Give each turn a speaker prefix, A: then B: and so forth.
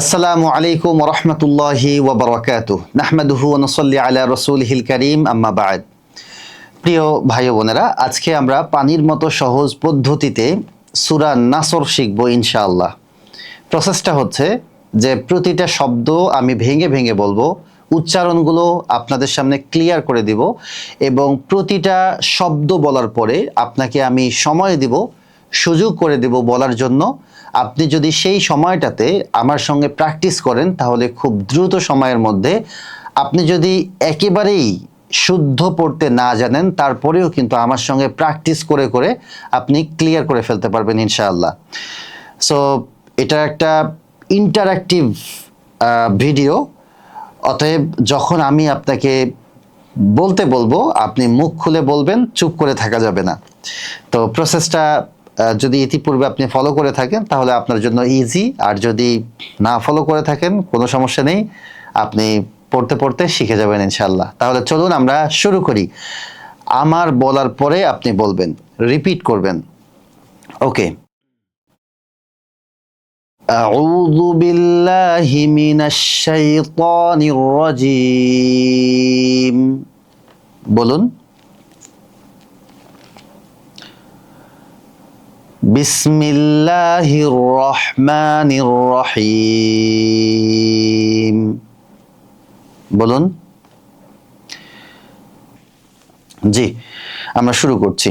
A: আসসালামু আলাইকুম রহমতুল্লাহি ওবরাকাত নাহমাদুহু নসল্লি আলা রসুলহিল করিম, আম্মা বাদ। প্রিয় ভাই বোনেরা, আজকে আমরা পানির মতো সহজ পদ্ধতিতে সুরা নাসর শিখব ইনশাআল্লাহ। প্রসেসটা হচ্ছে যে প্রতিটা শব্দ আমি ভেঙে ভেঙে বলব, উচ্চারণগুলো আপনাদের সামনে ক্লিয়ার করে দিব এবং প্রতিটা শব্দ বলার পরে আপনাকে আমি সময় দিব সুযোগ করে দেব বলার জন্য। আপনি যদি সেই সময়টাতে আমার সঙ্গে প্র্যাকটিস করেন, তাহলে খুব দ্রুত সময়ের মধ্যে আপনি যদি একেবারেই শুদ্ধ পড়তে না জানেন, তারপরেও কিন্তু আমার সঙ্গে প্র্যাকটিস করে করে আপনি ক্লিয়ার করে ফেলতে পারবেন ইনশাআল্লাহ। সো এটা একটা ইন্টারাক্টিভ ভিডিও অতএব যখন আমি আপনাকে বলতে বলব, আপনি মুখ খুলে বলবেন, চুপ করে থাকা যাবে না। তো প্রসেসটা যদি ইতিপূর্বে আপনি ফলো করে থাকেন তাহলে আপনার জন্য ইজি আর যদি না ফলো করে থাকেন কোনো সমস্যা নেই আপনি পড়তে পড়তে শিখে যাবেন ইনশাল্লাহ তাহলে চলুন আমরা শুরু করি আমার বলার পরে আপনি বলবেন রিপিট করবেন ওকে أعوذ بالله من الشيطان الرجيم বলুন বিসমিল্লাহির রহমানির রহিম। বলুন। জি আমরা শুরু করছি।